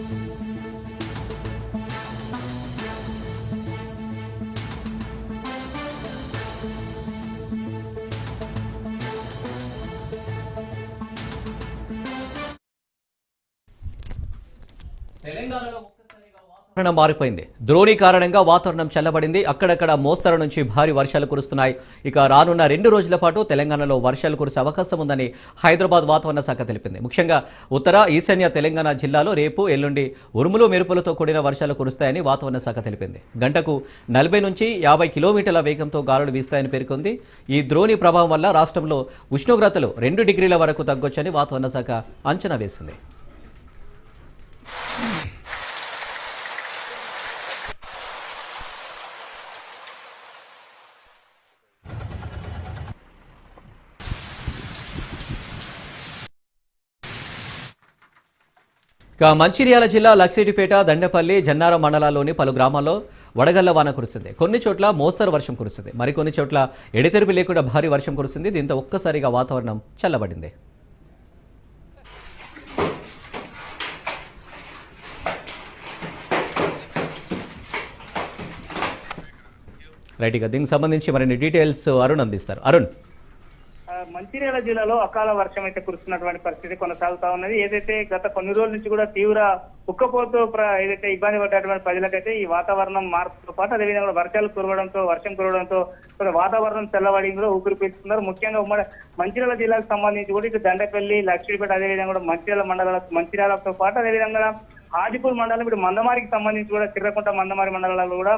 네, 대랭 가려고 వాతావరణం మారిపోయింది. ద్రోణి కారణంగా వాతావరణం చల్లబడింది. అక్కడక్కడ మోస్తరు నుంచి భారీ వర్షాలు కురుస్తున్నాయి. ఇక రానున్న రెండు రోజుల పాటు తెలంగాణలో వర్షాలు కురిసే అవకాశం ఉందని హైదరాబాద్ వాతావరణ శాఖ తెలిపింది. ముఖ్యంగా ఉత్తర ఈశాన్య తెలంగాణ జిల్లాలో రేపు ఎల్లుండి ఉరుములు మెరుపులతో కూడిన వర్షాలు కురుస్తాయని వాతావరణ శాఖ తెలిపింది. గంటకు నలభై నుంచి యాభై కిలోమీటర్ల వేగంతో గాలులు వీస్తాయని పేర్కొంది. ఈ ద్రోణి ప్రభావం వల్ల రాష్ట్రంలో ఉష్ణోగ్రతలు రెండు డిగ్రీల వరకు తగ్గొచ్చని వాతావరణ శాఖ అంచనా వేసింది. ఇక మంచిర్యాల జిల్లా లక్సేటిపేట దండపల్లి జన్నారం మండలాల్లోని పలు గ్రామాల్లో వడగళ్ళ వాన కురిసింది కొన్ని చోట్ల మోస్తరు వర్షం కురిసింది మరికొన్ని చోట్ల ఎడతెరిపి లేకుండా భారీ వర్షం కురిసింది దీంతో ఒక్కసారిగా వాతావరణం చల్లబడింది. రైట్ ఇక దీనికి సంబంధించి మరిన్ని డీటెయిల్స్ అరుణ్ అందిస్తారు. అరుణ్. మంచిర్యాల జిల్లాలో అకాల వర్షం అయితే కురుస్తున్నటువంటి పరిస్థితి కొనసాగుతా ఉన్నది. ఏదైతే గత కొన్ని రోజుల నుంచి కూడా తీవ్ర ఉక్కపోతూ ఏదైతే ఇబ్బంది పడ్డటువంటి ప్రజలకైతే ఈ వాతావరణం మార్పుతో పాటు అదేవిధంగా వర్షాలు కురవడంతో వర్షం కురవడంతో వాతావరణం చల్లబడి ఊపిరి పీల్చుకున్నారు ముఖ్యంగా ఉమ్మడి మంచిర్యాల జిల్లాకు సంబంధించి కూడా ఇటు దండపల్లి లక్ష్మీపేట అదేవిధంగా కూడా మంచిర్యాల మండలాల మంచిర్యాలతో పాటు అదేవిధంగా హాజీపూర్ మండలం ఇప్పుడు మందమారికి సంబంధించి కూడా చిర్రకుంట మందమారి మండలాల్లో కూడా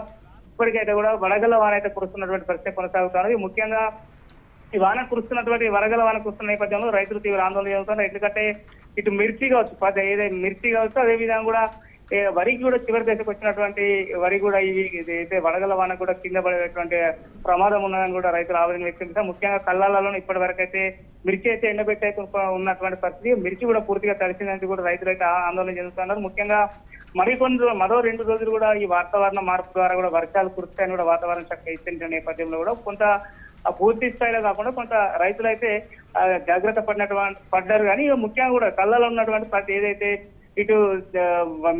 ఇప్పటికైతే కూడా వడగల్ల వాన అయితే కురుస్తున్నటువంటి పరిస్థితి కొనసాగుతున్నది ముఖ్యంగా ఈ వాన కురుస్తున్నటువంటి వరగల వాన కురుస్తున్న నేపథ్యంలో రైతులు తీవ్ర ఆందోళన చెందుతున్నారు. ఎందుకంటే ఇటు మిర్చి కావచ్చు ఏదైతే మిర్చి కావచ్చు అదే విధంగా కూడా వరికి కూడా చివరి దశకు వచ్చినటువంటి వరి కూడా ఇవి ఇది వడగల వాన కూడా కింద పడేటువంటి ప్రమాదం ఉన్నదని కూడా రైతులు ఆవేదన వ్యక్తం చేశారు. ముఖ్యంగా కల్లాలలో ఇప్పటి వరకు అయితే మిర్చి అయితే ఎండబెట్టి అయితే ఉన్నటువంటి పరిస్థితి. మిర్చి కూడా పూర్తిగా తడిసిందని కూడా రైతులు అయితే ఆ- ఆందోళన చెందుతున్నారు. ముఖ్యంగా మరికొన్ని మరో రెండు రోజులు కూడా ఈ వాతావరణ మార్పు ద్వారా కూడా వర్షాలు కురుస్తాయని కూడా వాతావరణ శాఖ ఇచ్చిన నేపథ్యంలో కూడా కొంత పూర్తి స్థాయిలో కాకుండా కొంత రైతులు అయితే జాగ్రత్త పడినటువంటి పడ్డారు. కానీ ముఖ్యంగా కూడా కళ్ళలో ఉన్నటువంటి ప్రతి ఏదైతే ఇటు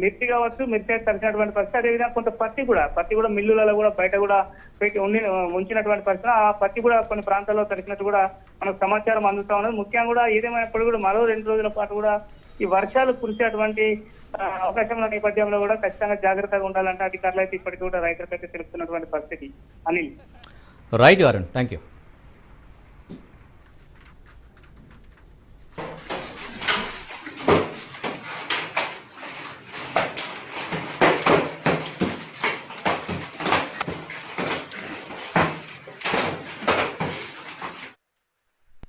మిర్చి కావచ్చు మిర్చి తరిచినటువంటి పరిస్థితి అదేవిధంగా కొంత పత్తి కూడా పత్తి కూడా మిల్లులలో కూడా బయట కూడా పెట్టి ఉండి ఉంచినటువంటి పరిస్థితి ఆ పత్తి కూడా కొన్ని ప్రాంతాల్లో తరిచినట్టు కూడా మనకు సమాచారం అందుతా ఉన్నది. ముఖ్యంగా కూడా ఏదేమైనప్పుడు కూడా మరో రెండు రోజుల పాటు కూడా ఈ వర్షాలు కురిసేటువంటి అవకాశం నేపథ్యంలో కూడా ఖచ్చితంగా జాగ్రత్తగా ఉండాలంటే అధికారులు అయితే ఇప్పటికీ కూడా రైతులకైతే తెలుపుతున్నటువంటి పరిస్థితి Anil. Right Arun thank you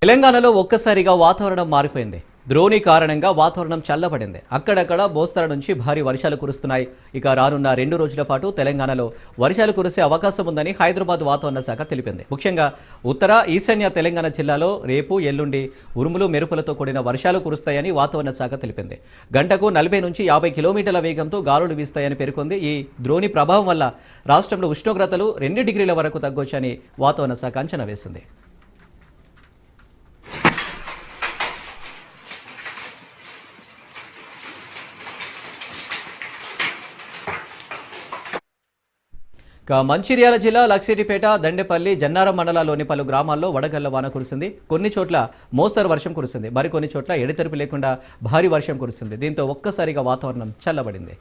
తెలంగాణలో ఒక్కసారిగా వాతావరణం మారిపోయింది. ద్రోణి కారణంగా వాతావరణం చల్లబడింది. అక్కడక్కడ మోస్తరు నుంచి భారీ వర్షాలు కురుస్తున్నాయి. ఇక రానున్న రెండు రోజుల పాటు తెలంగాణలో వర్షాలు కురిసే అవకాశం ఉందని హైదరాబాద్ వాతావరణ శాఖ తెలిపింది. ముఖ్యంగా ఉత్తర ఈశాన్య తెలంగాణ జిల్లాలో రేపు ఎల్లుండి ఉరుములు మెరుపులతో కూడిన వర్షాలు కురుస్తాయని వాతావరణ శాఖ తెలిపింది. గంటకు నలభై నుంచి యాభై కిలోమీటర్ల వేగంతో గాలులు వీస్తాయని పేర్కొంది ఈ ద్రోణి ప్రభావం వల్ల రాష్ట్రంలో ఉష్ణోగ్రతలు రెండు డిగ్రీల వరకు తగ్గొచ్చని వాతావరణ శాఖ అంచనా వేసింది. ఇక మంచిర్యాల జిల్లా లక్సిరిపేట దండేపల్లి జన్నారం మండలాల్లోని పలు గ్రామాల్లో వడగళ్ళ వాన కురిసింది. కొన్ని చోట్ల మోస్తరు వర్షం కురిసింది. మరికొన్ని చోట్ల ఎడతెరిపి లేకుండా భారీ వర్షం కురిసింది. దీంతో ఒక్కసారిగా వాతావరణం చల్లబడింది.